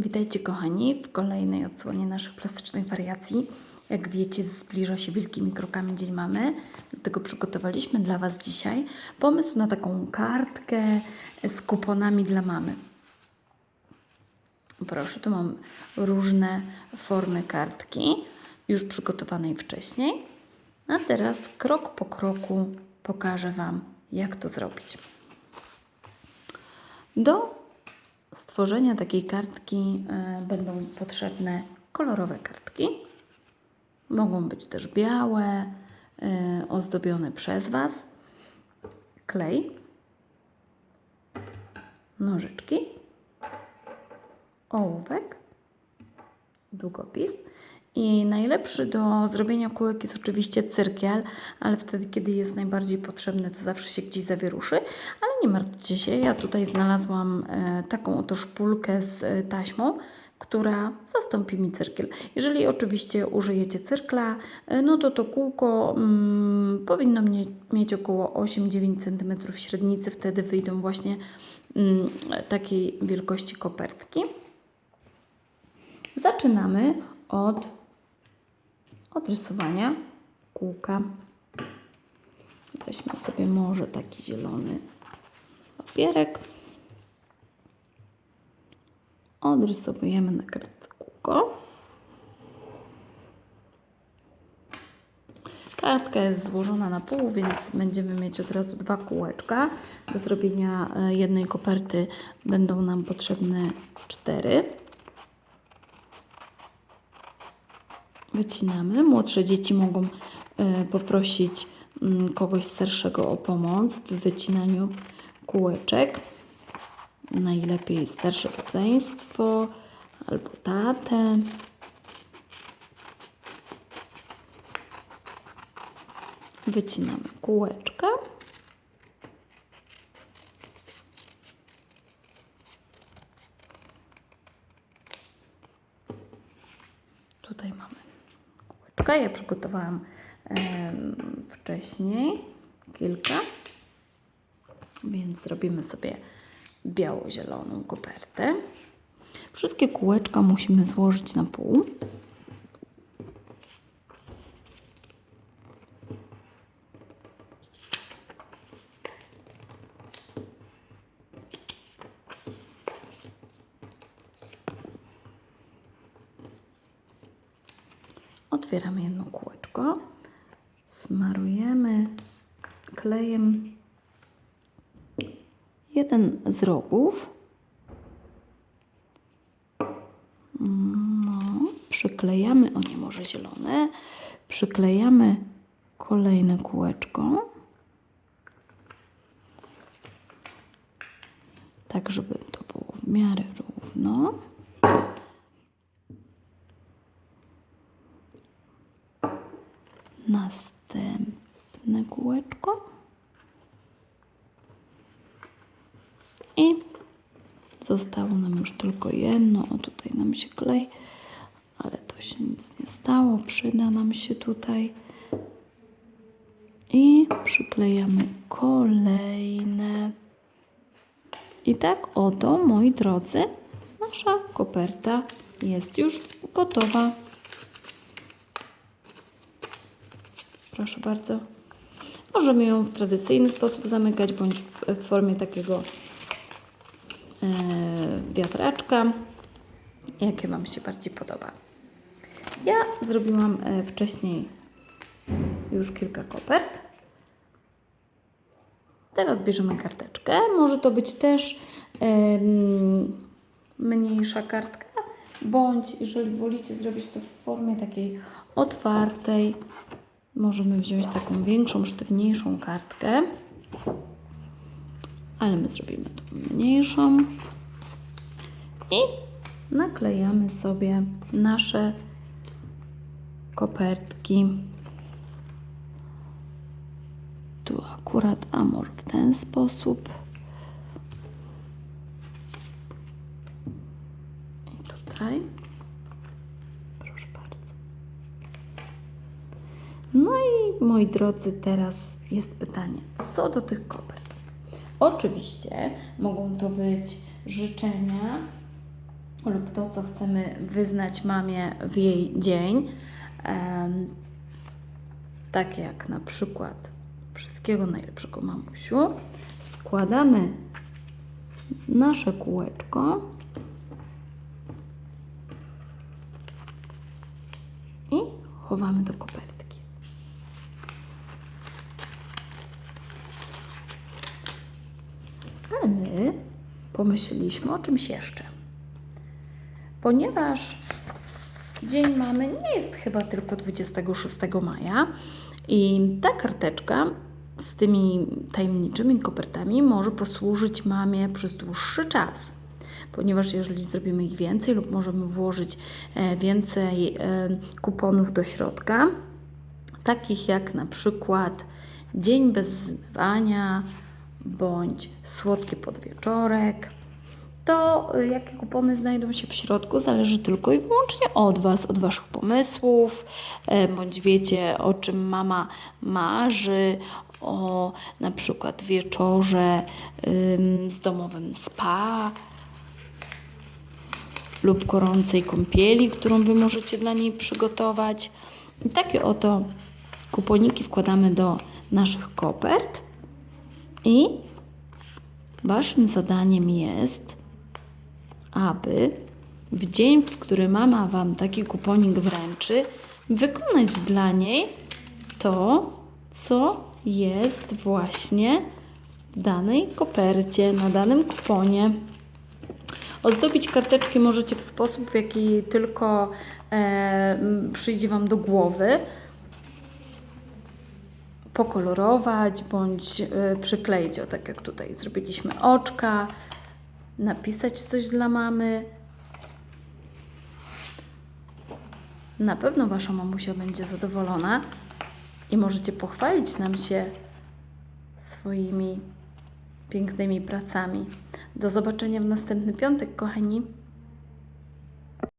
Witajcie kochani w kolejnej odsłonie naszych plastycznych wariacji. Jak wiecie, zbliża się wielkimi krokami Dzień Mamy, dlatego przygotowaliśmy dla Was dzisiaj pomysł na taką kartkę z kuponami dla mamy. Proszę, tu mam różne formy kartki, już przygotowanej wcześniej. A teraz krok po kroku pokażę Wam, jak to zrobić. Do stworzenia takiej kartki e, będą potrzebne kolorowe kartki. Mogą być też białe, e, ozdobione przez Was. Klej, nożyczki, ołówek, długopis. I najlepszy do zrobienia kółek jest oczywiście cyrkiel, ale wtedy, kiedy jest najbardziej potrzebny, to zawsze się gdzieś zawieruszy. Ale nie martwcie się, ja tutaj znalazłam e, taką oto szpulkę z e, taśmą, która zastąpi mi cyrkiel. Jeżeli oczywiście użyjecie cyrkla, e, no to to kółko mm, powinno mieć około 8-9 cm średnicy, wtedy wyjdą właśnie mm, takiej wielkości kopertki. Zaczynamy od odrysowania kółka. Weźmy sobie może taki zielony papierek. Odrysowujemy na kartce kółko. Kartka jest złożona na pół, więc będziemy mieć od razu dwa kółeczka. Do zrobienia e, jednej koperty będą nam potrzebne cztery. Wycinamy. Młodsze dzieci mogą e, poprosić mm, kogoś starszego o pomoc w wycinaniu kółeczek. Najlepiej starsze rodzeństwo albo tatę. Wycinamy kółeczka. Tutaj mamy. Ja przygotowałam wcześniej kilka, więc zrobimy sobie biało-zieloną kopertę. Wszystkie kółeczka musimy złożyć na pół. Otwieramy jedno kółeczko, smarujemy klejem jeden z rogów. No, przyklejamy, o nie może zielone, przyklejamy kolejne kółeczko. Tak, żeby to było w miarę równo. Kółeczko. I zostało nam już tylko jedno. O, tutaj nam się klei, ale to się nic nie stało. Przyda nam się tutaj. I przyklejamy kolejne. I tak oto, moi drodzy, nasza koperta jest już gotowa. Proszę bardzo. Możemy ją w tradycyjny sposób zamykać, bądź w, w formie takiego e, wiatraczka, jakie Wam się bardziej podoba. Ja zrobiłam e, wcześniej już kilka kopert. Teraz bierzemy karteczkę. Może to być też em, mniejsza kartka, bądź jeżeli wolicie zrobić to w formie takiej otwartej, możemy wziąć taką większą, sztywniejszą kartkę, ale my zrobimy tą mniejszą i naklejamy sobie nasze kopertki. Tu akurat amor w ten sposób. I tutaj. Proszę bardzo. No i moi drodzy, teraz jest pytanie, co do tych kopert? Oczywiście mogą to być życzenia lub to, co chcemy wyznać mamie w jej dzień. Takie jak na przykład wszystkiego najlepszego mamusiu. Składamy nasze kółeczko i chowamy do kopertki. Ale my pomyśleliśmy o czymś jeszcze. Ponieważ Dzień Mamy nie jest chyba tylko 26 maja i ta karteczka z tymi tajemniczymi kopertami może posłużyć mamie przez dłuższy czas. Ponieważ jeżeli zrobimy ich więcej lub możemy włożyć e, więcej e, kuponów do środka, takich jak na przykład dzień bez zmywania bądź słodki podwieczorek, to y, jakie kupony znajdą się w środku zależy tylko i wyłącznie od Was, od Waszych pomysłów, e, bądź wiecie o czym mama marzy, o na przykład wieczorze ym, z domowym spa lub gorącej kąpieli, którą Wy możecie dla niej przygotować. I takie oto kuponiki wkładamy do naszych kopert i Waszym zadaniem jest, aby w dzień, w który mama Wam taki kuponik wręczy, wykonać dla niej to, co jest właśnie w danej kopercie, na danym kuponie. Ozdobić karteczki możecie w sposób, w jaki tylko e, przyjdzie Wam do głowy pokolorować bądź y, przykleić, o tak jak tutaj zrobiliśmy oczka, napisać coś dla mamy. Na pewno Wasza mamusia będzie zadowolona i możecie pochwalić nam się swoimi pięknymi pracami. Do zobaczenia w następny piątek, kochani.